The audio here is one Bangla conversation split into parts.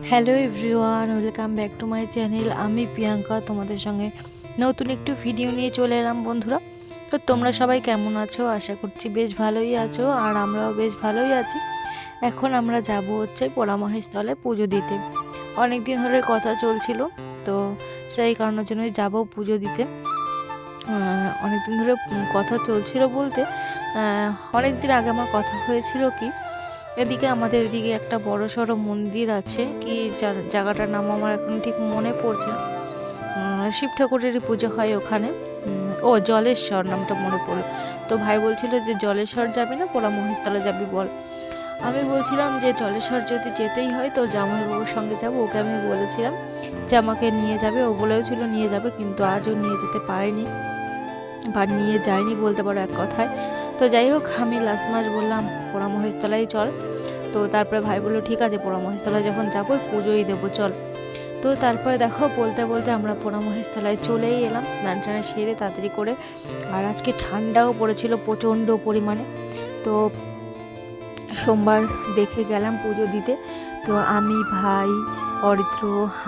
Hello everyone welcome back to my channel আমি প্রিয়াঙ্কা, তোমাদের সঙ্গে নতুন একটু ভিডিও নিয়ে চলে এলাম বন্ধুরা। তো তোমরা সবাই কেমন আছো? আশা করছি বেশ ভালোই আছো, আর আমরাও বেশ ভালোই আছি। এখন আমরা যাব হচ্ছে পোড়ামহেশতলে পুজো দিতে। অনেক দিন ধরে কথা চলছিল, তো সেই কারণের জন্যই যাব পুজো দিতে। অনেক দিন ধরে কথা চলছিল বলতে অনেক দিন আগে আমার কথা হয়েছিল কি এদিকে আমাদের এদিকে একটা বড় সড়ো মন্দির আছে, কি জায়গাটার নাম আমার এখন ঠিক মনে পড়ছে শিব ঠাকুরেরই পুজো হয় ওখানে। ও জলেশ্বর নামটা মনে পড়ল। তো ভাই বলছিল যে জলেশ্বর যাবি না, পোড়া মহেশতলা যাবি বল। আমি বলছিলাম যে জলেশ্বর যদি যেতেই হয় তো জামাইবাবুর সঙ্গে যাব, ওকে আমি বলেছিলাম যে আমাকে নিয়ে যাবে। ও বলেও ছিল নিয়ে যাবে, কিন্তু আজও নিয়ে যেতে পারেনি বা নিয়ে যায়নি বলতে পারো এক কথায়। তো যাই হোক, আমি লাস্ট মাস বললাম, পোড়া মহেশতলায় চল। তো তারপরে ভাই বলল, ঠিক আছে, পোড়া মহেশতলায় যখন যাব, পুজোই দেবো, চল। তো তারপরে দেখো, বলতে বলতে আমরা পোড়া মহেশতলায় চলেই এলাম, স্নান টান সেরে তাড়াতাড়ি করে। আর আজকে ঠান্ডাও পড়েছিল প্রচণ্ড পরিমাণে। তো সোমবার দেখে গেলাম পুজো দিতে। তো আমি, ভাই, অরিত্র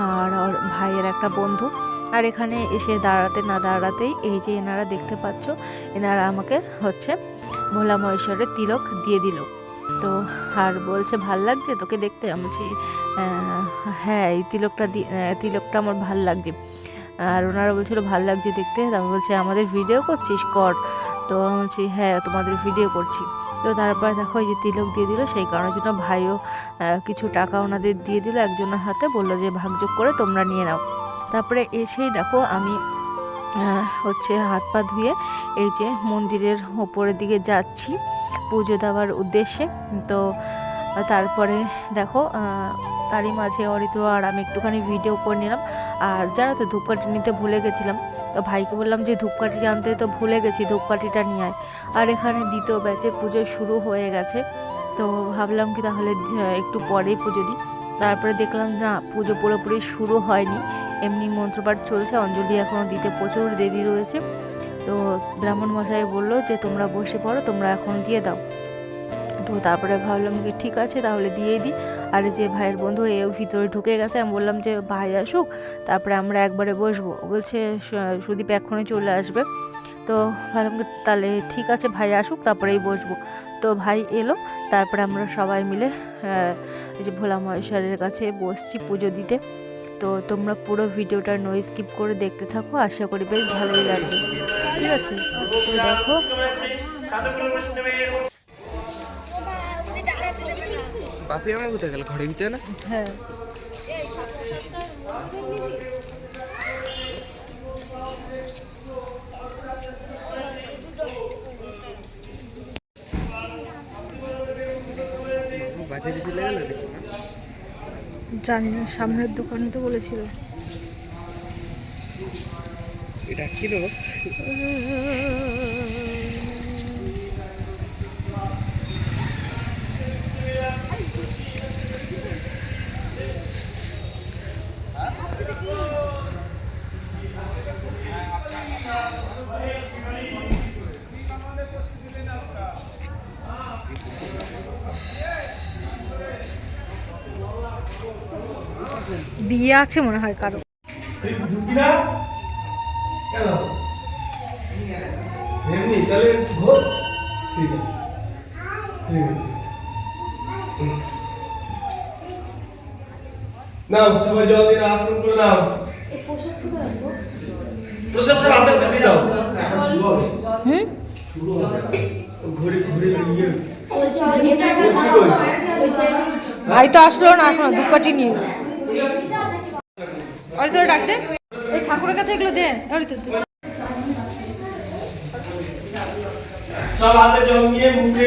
আর ভাইয়ের একটা বন্ধু। আর এখানে এসে দাঁড়াতে, না দাঁড়াতেই এই যে এনারা দেখতে পাচ্ছ, এনারা আমাকে হচ্ছে ভোলা মহেশ্বরের তিলক দিয়ে দিল। তো আর বলছে, ভালো লাগছে তোকে দেখতে? আমি বলছি হ্যাঁ এই তিলকটা তিলকটা আমার ভালো লাগছে। আর ওনারা বলছিল, ভালো লাগছে দেখতে? তো বলছে, আমাদের ভিডিও করছিস, কর। তো আমি বলছি হ্যাঁ তোমাদের ভিডিও করছি। তো তারপর দেখো, এই যে তিলক দিয়ে দিল, সেই কারণের জন্য ভাইও কিছু টাকা ওনাদের দিয়ে দিল। একজনের হাতে বলল যে, ভাগযোগ করে তোমরা নিয়ে নাও। তারপরে এসেই দেখো, আমি হচ্ছে হাত পা ধুয়ে এই যে মন্দিরের ওপরের দিকে যাচ্ছি পুজো দেওয়ার উদ্দেশ্যে। তো তারপরে দেখো তারই মাঝে অরিত্র আর আমি একটুখানি ভিডিও করে নিলাম। আর জানো তো, ধূপকাঠি নিতে ভুলে গেছিলাম। তো ভাইকে বললাম যে, ধূপকাঠি আনতে তো ভুলে গেছি, ধূপকাঠিটা নিয়ে আয়। আর এখানে দ্বিতীয় ব্যাচে পুজো শুরু হয়ে গেছে। তো ভাবলাম কি তাহলে একটু পরেই পুজো দিই। তারপরে দেখলাম না, পুজো পুরোপুরি শুরু হয়নি। এমনি মন্ত্রপাঠ চলছে, অঞ্জলি এখনও দিতে প্রচুর দেরি রয়েছে। তো ব্রাহ্মণ মশাই বলল যে, তোমরা বসে পড়ো, তোমরা এখন দিয়ে দাও। তো তারপরে ভাবলাম কি, ঠিক আছে, তাহলে দিয়েই দিই। আর যে ভাইয়ের বন্ধু এও ভিতরে ঢুকে গেছে, আমি বললাম যে, ভাই আসুক, তারপরে আমরা একবারে বসবো। বলছে সুদীপ এক্ষুনি চলে আসবে। তো ভাবলাম তাহলে ঠিক আছে, ভাই আসুক, তারপরেই বসবো। তো ভাই এলো, তারপরে আমরা সবাই মিলে যে ভোলা মহেশ্বরের কাছে বসছি পুজো দিতে। তো তোমরা পুরো ভিডিওটা নো স্কিপ করে দেখতে থাকো আশা করি বেশ ভালোই লাগবে। ঠিক আছে? দেখো। বাপি আমার কোথায় গেল? ঘরের ভিতরে না? হ্যাঁ। চলে গেল দেখি না জানি না সামনের দোকানে তো বলেছিল। এটা কি বিয়ে আছে মনে হয় কারও। ঢুকি না কেন? এমনি তাহলে ঘোর ঠিক আছে। ঠিক আছে। নাও সবাই জল দিন আসন করে নাও। প্রসাদ সব হাতে হাতে দাও হুম? ঘুরে ঘুরে ভাই তো আসলো না এখনও ধূপকাঠি নিয়ে। অরে তোরা ডাক দে। এই ঠাকুরের কাছে এগুলো দে। অরে তো। সব হাতে জমিয়ে মুখে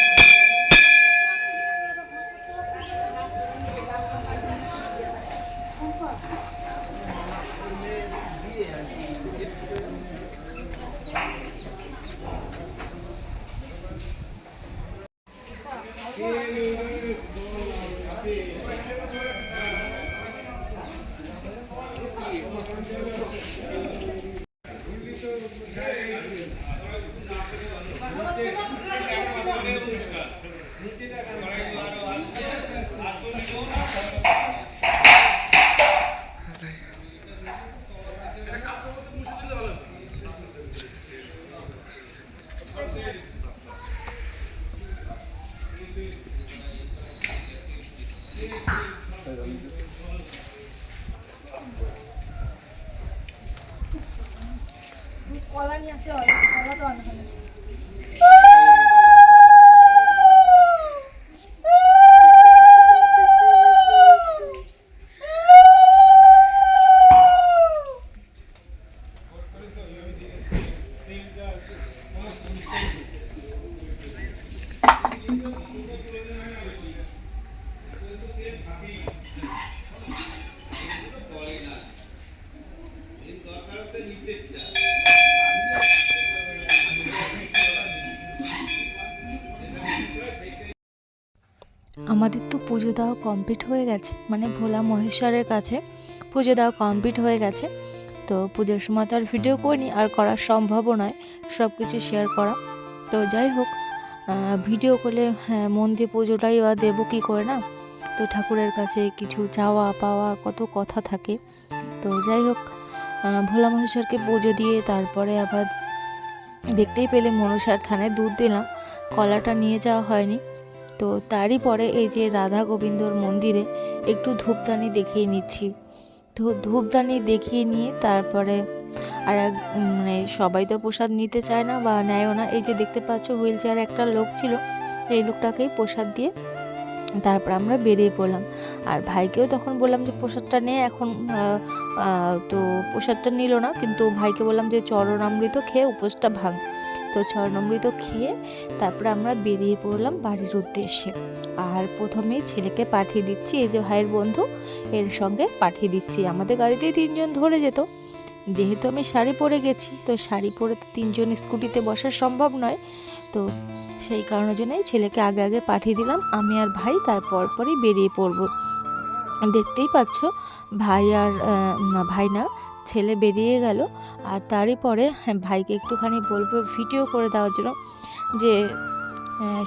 Olha a minha senhora. আমাদের তো পুজো দেওয়া কমপ্লিট হয়ে গেছে মানে ভোলা মহেশ্বরের কাছে পুজো দেওয়া কমপ্লিট হয়ে গেছে। তো পুজোর সময় তো আর ভিডিও করিনি, আর করা সম্ভবও নয় সব কিছু শেয়ার করা। তো যাই হোক ভিডিও করলে হ্যাঁ মন দিয়ে পুজোটাই বা দেবো কী করে না? তো ঠাকুরের কাছে কিছু চাওয়া পাওয়া কত কথা থাকে। তো যাই হোক ভোলা মহেশ্বরকে পুজো দিয়ে তারপরে আবার দেখতেই পেলে মনসার থানায় দুধ দিলাম, কলাটা নিয়ে যাওয়া হয়নি। তো তারই পরে এই যে রাধা গোবিন্দর মন্দিরে একটু ধূপদানি দেখিয়ে নিচ্ছি। তো ধূপদানি দেখিয়ে নিয়ে তারপরে আর এক মানে সবাই তো প্রসাদ নিতে চায় না বা নেয়ও না। এই যে দেখতে পাচ্ছ হুইল চেয়ার একটা লোক ছিল, এই লোকটাকেই প্রসাদ দিয়ে তারপর আমরা বেরিয়ে পড়লাম। আর ভাইকেও তখন বললাম যে প্রসাদটা নে, এখন তো প্রসাদটা নিল না, কিন্তু ভাইকে বললাম যে চরণামৃত খেয়ে উপোসটা ভাঙ। তো চরণামৃত খেয়ে তারপরে আমরা বেরিয়ে পড়লাম বাড়ির উদ্দেশ্যে। আর প্রথমেই ছেলেকে পাঠিয়ে দিচ্ছি, এই যে ভাইয়ের বন্ধু, এর সঙ্গে পাঠিয়ে দিচ্ছি। আমাদের গাড়িতেই তিনজন ধরে যেত। যেহেতু আমি শাড়ি পরে গেছি, তো শাড়ি পরে তো তিনজন স্কুটিতে বসা সম্ভব নয়। তো সেই কারণের জন্যই ছেলেকে আগে আগে পাঠিয়ে দিলাম। আমি আর ভাই তারপর পরই বেরিয়ে পড়ব। দেখতেই পাচ্ছ, ভাই আর ভাই না ছেলে বেরিয়ে গেল আর তারই পরে হ্যাঁ, ভাইকে একটুখানি বলব ভিডিও করে দেওয়ার জন্য যে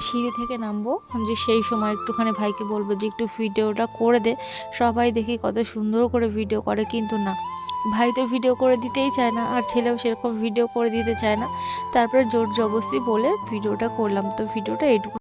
সিঁড়ি থেকে নামবো। যে সেই সময় একটুখানি ভাইকে বলব যে একটু ভিডিওটা করে দে। সবাই দেখি কত সুন্দর করে ভিডিও করে কিন্তু না। ভাই তো ভিডিও করে দিতেই চায় না আর ছেলেও সেরকম ভিডিও করে দিতে চায় না। তারপরে জোর জবরদস্তি বলে ভিডিওটা করলাম। তো ভিডিওটা এইটুকু